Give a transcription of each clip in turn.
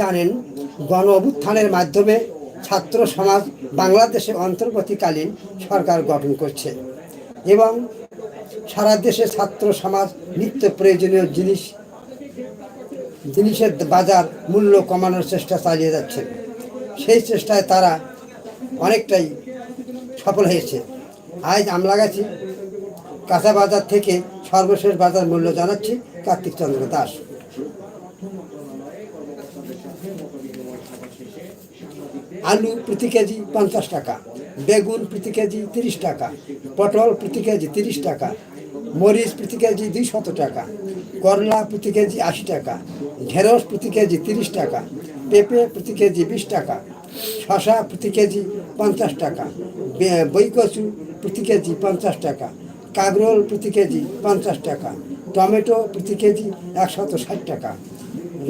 জানেন গণ অভ্যুত্থানের মাধ্যমে ছাত্র সমাজ বাংলাদেশে অন্তর্বর্তীকালীন সরকার গঠন করছে এবং সারা দেশে ছাত্র সমাজ নিত্য প্রয়োজনীয় জিনিস, জিনিসের বাজার মূল্য কমানোর চেষ্টা চালিয়ে যাচ্ছে। সেই চেষ্টায় তারা অনেকটাই সফল হয়েছে। আজ আমরা গেছি কাঁচা বাজার থেকে সর্বশেষ বাজার মূল্য জানাচ্ছি কার্তিক চন্দ্র দাস। আলু প্রতি কেজি পঞ্চাশ টাকা বেগুন প্রতি কেজি তিরিশ টাকা পটল প্রতি কেজি তিরিশ টাকা মরিচ প্রতি কেজি দুইশত টাকা করলা প্রতি কেজি আশি টাকা ঢেঁড়স প্রতি কেজি তিরিশ টাকা পেঁপে প্রতি কেজি বিশ টাকা শশা প্রতি কেজি পঞ্চাশ টাকা বে- বইকচু প্রতি কেজি পঞ্চাশ টাকা কাগরোল প্রতি কেজি পঞ্চাশ টাকা টমেটো প্রতি কেজি একশত ষাট টাকা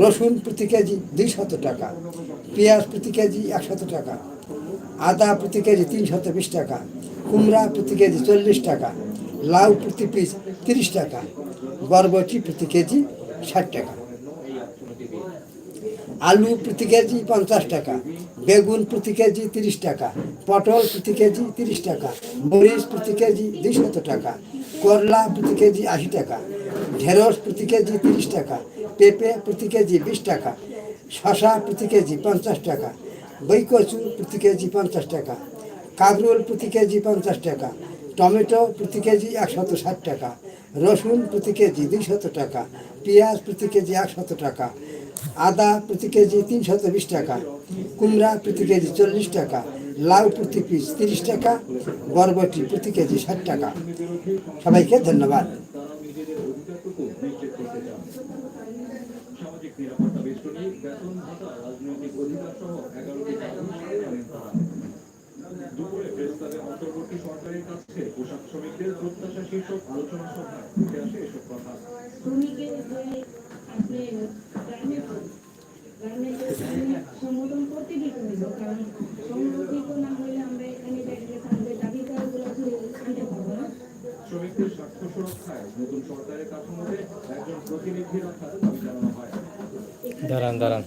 রসুন প্রতি কেজি দুইশত টাকা পেঁয়াজ প্রতি কেজি একশত টাকা আদা প্রতি কেজি তিনশত বিশ টাকা কুমড়া প্রতি কেজি চল্লিশ টাকা লাউ প্রতি পিস তিরিশ টাকা বরবটি প্রতি কেজি ষাট টাকা আলু প্রতি কেজি পঞ্চাশ টাকা বেগুন প্রতি কেজি তিরিশ টাকা পটল প্রতি কেজি তিরিশ টাকা মরিচ প্রতি কেজি দুইশত টাকা করলা প্রতি কেজি আশি টাকা ঢেঁড়স প্রতি কেজি তিরিশ টাকা পেঁপে প্রতি কেজি বিশ টাকা শশা প্রতি কেজি পঞ্চাশ টাকা বৈকচু প্রতি কেজি পঞ্চাশ টাকা কাগরোল প্রতি কেজি পঞ্চাশ টাকা টমেটো প্রতি কেজি একশত ষাট টাকা রসুন প্রতি কেজি দুইশত টাকা পেঁয়াজ প্রতি কেজি একশত টাকা আদা প্রতি কেজি তিনশত বিশ টাকা কুমড়া প্রতি কেজি চল্লিশ টাকা লাউ প্রতি পিস তিরিশ টাকা বরবটি প্রতি কেজি ষাট টাকা সবাইকে ধন্যবাদ সামাজিক নিরাপত্তা বেষ্টনী বেতন ভাতা, রাজনৈতিক অধিকার সহ এগারোটি দুপুরে প্রেস ক্লাবের অন্তর্বর্তী সরকারের কাছে পোশাক শ্রমিকদের প্রত্যাশা শীর্ষক আলোচনা সভায় উঠে আসে এসব কথা। শ্রমিকের যে আপনি গার্মেন্টস গার্মেন্টসের সংগঠন করতে দিতে হইব কারণ সুরক্ষায় নতুন দাঁড়ান দাঁড়ান।